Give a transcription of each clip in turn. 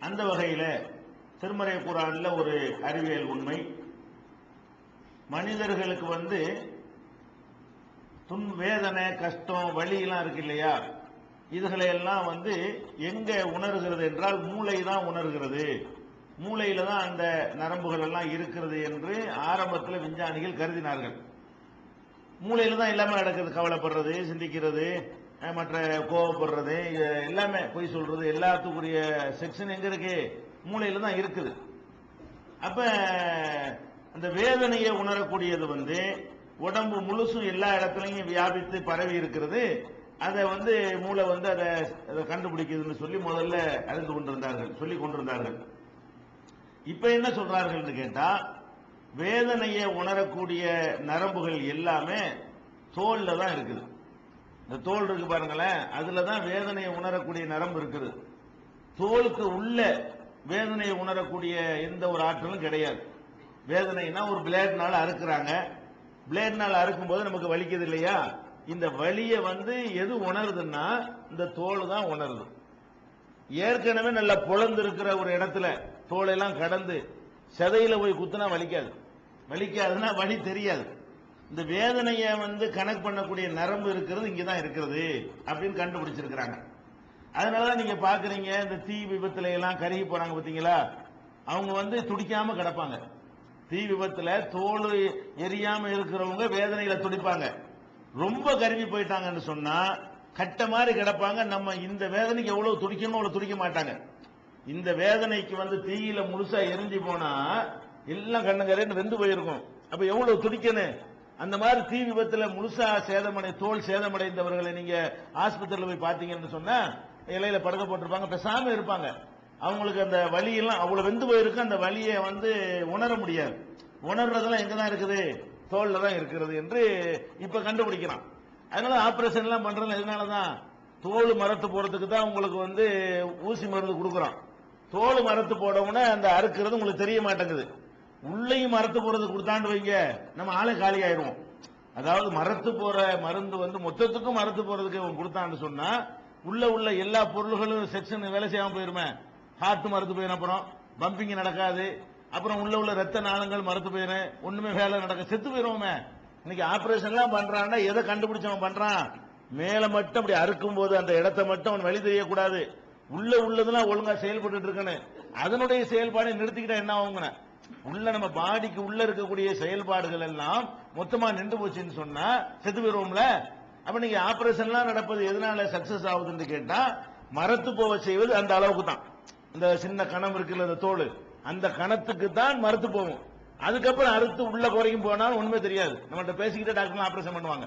அந்த வகையில் திருமறை குரானில் ஒரு அறிவியல் உண்மை. மனிதர்களுக்கு வந்து துன் வேதனை கஷ்டம் வழியெல்லாம் இருக்கு இல்லையா? இதுகளை எல்லாம் வந்து எங்கே உணர்கிறது என்றால் மூளை தான் உணர்கிறது. மூளையில தான் அந்த நரம்புகள் எல்லாம் இருக்கிறது என்று ஆரம்பத்தில் விஞ்ஞானிகள் கருதினார்கள். மூளையில தான் எல்லாமே நடக்குது. கவலைப்படுறது சிந்திக்கிறது. மற்ற கோவப்படுறது இது எல்லாமே பொய் சொல்றது எல்லாத்துக்குரிய செக்ஷன் எங்க இருக்கு? மூளையில தான் இருக்குது. அப்ப அந்த வேதனையை உணரக்கூடியது வந்து உடம்பு முழுசும் எல்லா இடத்துலையும் வியாபித்து பரவி இருக்கிறது. அதை வந்து மூளை வந்து அதை அதை கண்டுபிடிக்குதுன்னு சொல்லி முதல்ல அறிந்து கொண்டிருந்தார்கள் சொல்லி கொண்டிருந்தார்கள். இப்ப என்ன சொல்றார்கள்னு கேட்டா வேதனையை உணரக்கூடிய நரம்புகள் எல்லாமே தோல்ல தான் இருக்குது. இந்த தோல் இருக்கு பாருங்களேன் அதுல தான் வேதனையை உணரக்கூடிய நரம்பு இருக்குது. தோலுக்கு உள்ள வேதனையை உணரக்கூடிய எந்த ஒரு ஆற்றலும் கிடையாது. வேதனைனா ஒரு பிளேட்னால அறுக்குறாங்க. பிளேட்னால அறுக்கும் போது நமக்கு வலிக்குது இல்லையா? இந்த வலியை வந்து எது உணருதுன்னா இந்த தோல் தான் உணருது. ஏற்கனவே நல்லா புலந்து இருக்கிற ஒரு இடத்துல தோலெல்லாம் கடந்து செதையில போய் குத்துனா வலிக்காது. வலிக்காதுன்னா வலி தெரியாது. இந்த வேதனையை வந்து கனெக்ட் பண்ணக்கூடிய நரம்பு இருக்கிறது இங்கே தான் இருக்கிறது அப்படின்னு கண்டுபிடிச்சிருக்கிறாங்க. அதனாலதான் நீங்க பாக்குறீங்க இந்த தீ விபத்துல எல்லாம் கருகி போறாங்க பார்த்தீங்களா அவங்க வந்து துடிக்காம கிடப்பாங்க. தீ விபத்துல தோல் எரியாம இருக்கிறவங்க வேதனையில துடிப்பாங்க. ரொம்ப கருவி போயிட்டாங்கன்னு சொன்னா கட்ட மாதிரி கிடப்பாங்க. நம்ம இந்த வேதனைக்கு எவ்வளவு துடிக்கணுமோ அவ்வளவு துடிக்க மாட்டாங்க. இந்த வேதனைக்கு வந்து தீயில முழுசா எரிஞ்சு போனா எல்லாம் கண்ணுங்கரேன்னு வெந்து போயிருக்கும். அப்ப எவ்வளவு துடிக்கணும்? அந்த மாதிரி தீ விபத்துல முழுசா சேதமடை தோல் சேதமடைந்தவர்களை நீங்க ஆஸ்பத்திரியில் போய் பாத்தீங்கன்னு சொன்னா இலையில படுக்க போட்டிருப்பாங்க பெசாம இருப்பாங்க. அவங்களுக்கு அந்த வலியெல்லாம் அவ்வளவு வெந்து போயிருக்கு அந்த வலியை வந்து உணர முடியாது. உணர்றதெல்லாம் எங்க தான் இருக்குது? தோல்ல தான் இருக்கிறது என்று இப்ப கண்டுபிடிக்கிறான். அதனால ஆபரேஷன் எல்லாம் பண்றது எதனாலதான்? தோல் மரத்து போறதுக்கு தான் உங்களுக்கு வந்து ஊசி மருந்து கொடுக்குறோம் தோல் மரத்து போடவுடனே அந்த அறுக்கிறது உங்களுக்கு தெரிய மாட்டேங்குது. உள்ளேயும் மரத்து போறது கொடுத்தாண்டு வைங்க. நம்ம ஆளே காலி ஆயிடுவோம். அதாவது மரத்து போற மருந்து வந்து மொத்தத்துக்கும் மரத்து போறதுக்கு அவன் கொடுத்தான்னு சொன்னா உள்ள உள்ள எல்லா பொருள்களும் செக்ஷன் வேலை செய்யாம போயிருமே. ஹார்ட் மரத்து போயிடும் அப்புறம் பம்பிங் நடக்காது. அப்புறம் உள்ள உள்ள ரத்த நாளங்கள் மரத்து போயிடும் ஒண்ணுமே வேலை நடக்க செத்து போயிருவோமே. இன்னைக்கு ஆபரேஷன் எல்லாம் பண்றான்னா எதை கண்டுபிடிச்சவன் பண்றான்? மேல மட்டும் அப்படி அறுக்கும் போது அந்த இடத்தை மட்டும் அவன் வழி தெரியக்கூடாது. உள்ள உள்ளதெல்லாம் ஒழுங்கா செயல்பட்டு இருக்கணும். அதனுடைய செயல்பாடு நிறுத்திக்கிட்டா என்ன ஆகுங்க உள்ள நம்ம பாடிக்கு உள்ள இருக்கக்கூடிய செயல்பாடுகள் எல்லாம் மொத்தமா நின்று போச்சுன்னு சொன்னா செத்து போயிருவோம்ல? அப்ப நீங்க ஆபரேஷன்லாம் நடப்பது எதனால சக்சஸ் ஆகுதுன்னு கேட்டா மரத்து போக செய்வது அந்த அளவுக்கு தான். இந்த சின்ன கணம் இருக்குல்ல அந்த தோல் அந்த கணத்துக்கு தான் மரத்து போகும் அதுக்கப்புறம் அறுத்து உள்ள குறையும் போனாலும் ஒண்ணுமே தெரியாது. நம்மகிட்ட பேசிக்கிட்டே டாக்டர் ஆபரேஷன் பண்ணுவாங்க.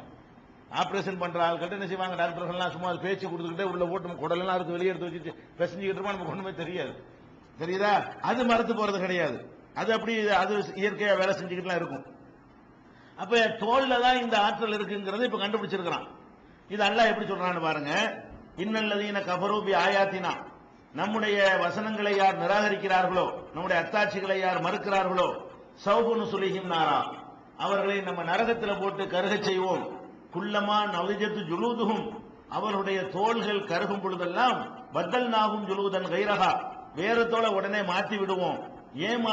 ஆபரேஷன் பண்ற ஆட்கள்ட்ட என்ன செய்வாங்க? டாக்டர்கள்லாம் சும்மா பேச்சு கொடுத்துக்கிட்டே உள்ள போட்டு நம்ம குடலெல்லாம் அறுத்து வெளியே எடுத்து வச்சுட்டு பெசஞ்சுக்கிட்டு இருப்போம் நமக்கு ஒண்ணுமே தெரியாது. தெரியுதா? அது மரத்து போறது கிடையாது. அது அப்படி அது இயற்கையா வேலை செஞ்சுக்கிட்டுலாம் இருக்கும். அப்ப தோல்ல தான் இந்த ஆற்றல் இருக்குங்கிறத இப்ப கண்டுபிடிச்சிருக்கிறான். இது அல்லாஹ் எப்படி சொல்றான்னு பாருங்க. இன்னல்லதீன கபரூபி ஆயாத்தினா. நம்முடைய வசனங்களை யார் நிராகரிக்கிறார்களோ நம்முடைய அத்தாட்சிகளை யார் மறுக்கிறார்களோ சௌபுன்னு சுலிஹிம் நாரா அவர்களை நம்ம நரகத்தில் போட்டு கருகச் செய்வோம். குல்லமா நவஜத்து ஜுலூதுகும் அவருடைய தோள்கள் கருகும் பொழுதெல்லாம் பத்தல் நாகும் ஜுலூதன் கைரகா வேறு தோலை உடனே மாற்றி விடுவோம். ஏன்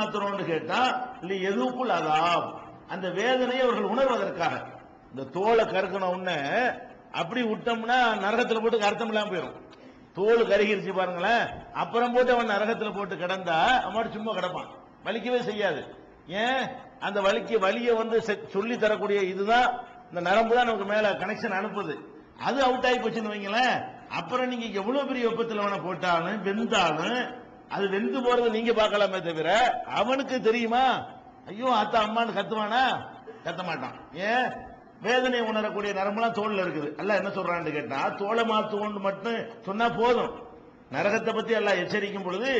கேட்டா இல்ல எதுக்குள் அதாம் அந்த வேதனையை அவர்கள் உணர்வதற்காக. இந்த தோலை கருக்கணும் உடனே அப்படி விட்டோம்னா நரகத்துல போட்டு அர்த்தம் இல்லாம போயிடும் தோல் கருகிருச்சு பாருங்களேன் அப்புறம் போட்டு அவன் நரகத்துல போட்டு கிடந்தா அவன் சும்மா கிடப்பான். வலிக்கவே செய்யாது. ஏன்? அந்த வலிக்கு வலியை வந்து சொல்லி தரக்கூடிய இதுதான் இந்த நரம்பு தான் நமக்கு மேல கனெக்ஷன் அனுப்புது. அது அவுட் ஆகி போச்சுன்னு வைங்களேன் அப்புறம் நீங்க எவ்வளவு பெரிய வெப்பத்தில் அவனை போட்டாலும் வெந்தாலும் அது வெந்து போறது நீங்க பார்க்கலாமே தவிர அவனுக்கு தெரியுமா? ஐயோ அத்தா அம்மான்னு கத்துவானா? கத்த மாட்டான். ஏன்? வேதனை உணரக்கூடிய நரம்பெல்லாம் தோல்ல இருக்குது. அல்ல என்ன சொல்றான்னு கேட்டா தோலை மாத்துவோன்னு மட்டும் சொன்னா போதும். நரகத்தை பத்தி எல்லாம் எச்சரிக்கும் பொழுது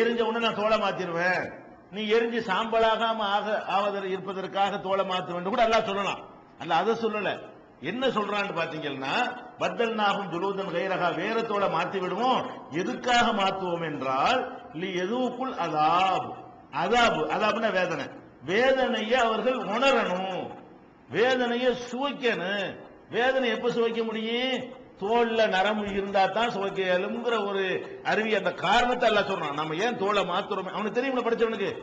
எரிஞ்ச உடனே நான் தோலை மாத்திருவேன். நீ எரிஞ்சு சாம்பலாகாம ஆக ஆவதற்கு இருப்பதற்காக தோலை மாத்துவேன் கூட எல்லாம் சொல்லலாம். அல்ல அதை சொல்லல. என்ன சொல்றான்னு பாத்தீங்கன்னா பத்தல் நாகும் துலூதன் கைரகா வேற தோலை மாத்தி விடுவோம். எதுக்காக மாத்துவோம் என்றால் எதுவுக்குள் அதாப். அதாபு அதாப்னா வேதனை. வேதனையை அவர்கள் உணரணும். வேதனையை சுவைக்கணும். வேதனை எப்ப சுவைக்க முடியும்? தோல்ல நரம்பு இருந்தா தான் சுவைக்கலுங்கிற ஒரு அருவி அந்த காரணத்தை எல்லாம் சொல்றான். நம்ம ஏன் தோலை மாத்துறோம்? அவனுக்கு தெரியும்ல படிச்சவனுக்கு?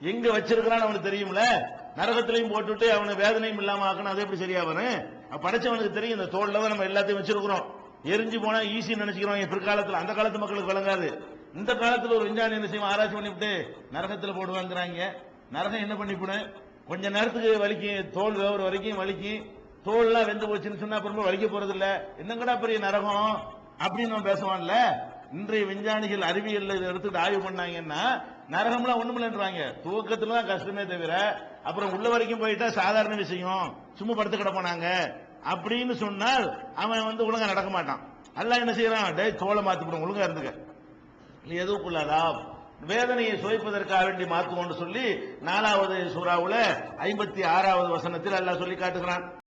எங்க வச்சிருக்கிறான்னு அவனுக்கு தெரியும்ல? நரகத்திலையும் போட்டுட்டு அவனை வேதனையும் இல்லாம ஆக்கணும் அது எப்படி சரியா வரும் அப்ப படைச்சவனுக்கு தெரியும் இந்த தோல்ல தான் நம்ம எல்லாத்தையும் வச்சிருக்கிறோம். எரிஞ்சு போனா ஈஸி நினைச்சுக்கிறோம். என் பிற்காலத்துல அந்த காலத்து மக்களுக்கு விளங்காது. இந்த காலத்தில் ஒரு விஞ்ஞானி என்ன செய்வான்? ஆராய்ச்சி பண்ணிவிட்டு நரகத்தில் போடுவாங்கிறாங்க. நரகம் என்ன பண்ணிவிடும்? கொஞ்ச நேரத்துக்கு வலிக்கும் தோல் வேவர் வரைக்கும் வலிக்கும் தோல்லாம் வெந்து போச்சுன்னு சொன்னா அப்புறமா வலிக்க போறது இல்ல என்னங்கடா பெரிய நரகம்? அப்படின்னு நம்ம பேசுவான்ல. இன்றைய விஞ்ஞானிகள் அறிவியல் இதை எடுத்துட்டு ஆய்வு பண்ணாங்கன்னா நரகம்லாம் ஒண்ணுமில்லன்றாங்க துவக்கத்துல தான் கஷ்டமே தவிர அப்புறம் உள்ள வரைக்கும் போயிட்டா சாதாரண விஷயம். சும்மா படுத்து கிடப்பானாங்க அப்படின்னு சொன்னால் அவன் வந்து ஒழுங்கா நடக்க மாட்டான். அல்லாஹ் என்ன செய்யறான்? டே தோலை மாத்திவிடும் ஒழுங்கா இருந்துக்க. எதுக்குள்ளதா வேதனையை சுவைப்பதற்காக வேண்டி மாத்துவோம்னு சொல்லி நாலாவது சூறாவுல ஐம்பத்தி ஆறாவது வசனத்தில் அல்லாஹ் சொல்லி காட்டுகிறான்.